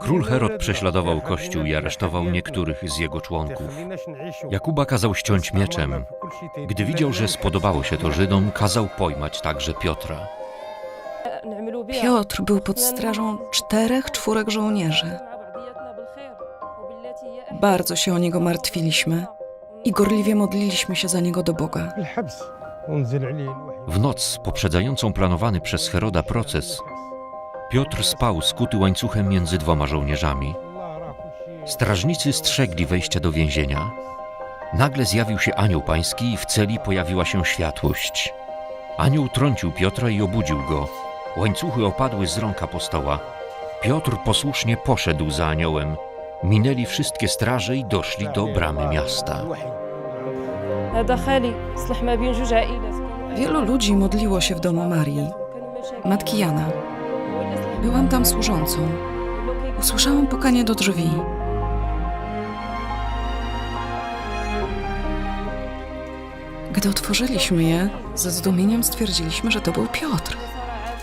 Król Herod prześladował Kościół i aresztował niektórych z jego członków. Jakuba kazał ściąć mieczem. Gdy widział, że spodobało się to Żydom, kazał pojmać także Piotra. Piotr był pod strażą czterech, czwórek żołnierzy. Bardzo się o niego martwiliśmy i gorliwie modliliśmy się za niego do Boga. W noc poprzedzającą planowany przez Heroda proces Piotr spał skuty łańcuchem między dwoma żołnierzami. Strażnicy strzegli wejścia do więzienia. Nagle zjawił się anioł pański i w celi pojawiła się światłość. Anioł trącił Piotra i obudził go. Łańcuchy opadły z rąk apostoła. Piotr posłusznie poszedł za aniołem. Minęli wszystkie straże i doszli do bramy miasta. Wielu ludzi modliło się w domu Marii, matki Jana. Byłam tam służącą. Usłyszałam pukanie do drzwi. Gdy otworzyliśmy je, ze zdumieniem stwierdziliśmy, że to był Piotr.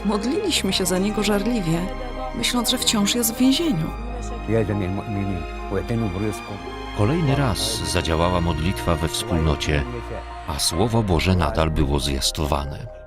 Modliliśmy się za niego żarliwie, myśląc, że wciąż jest w więzieniu. Kolejny raz zadziałała modlitwa we wspólnocie, a Słowo Boże nadal było zwiastowane.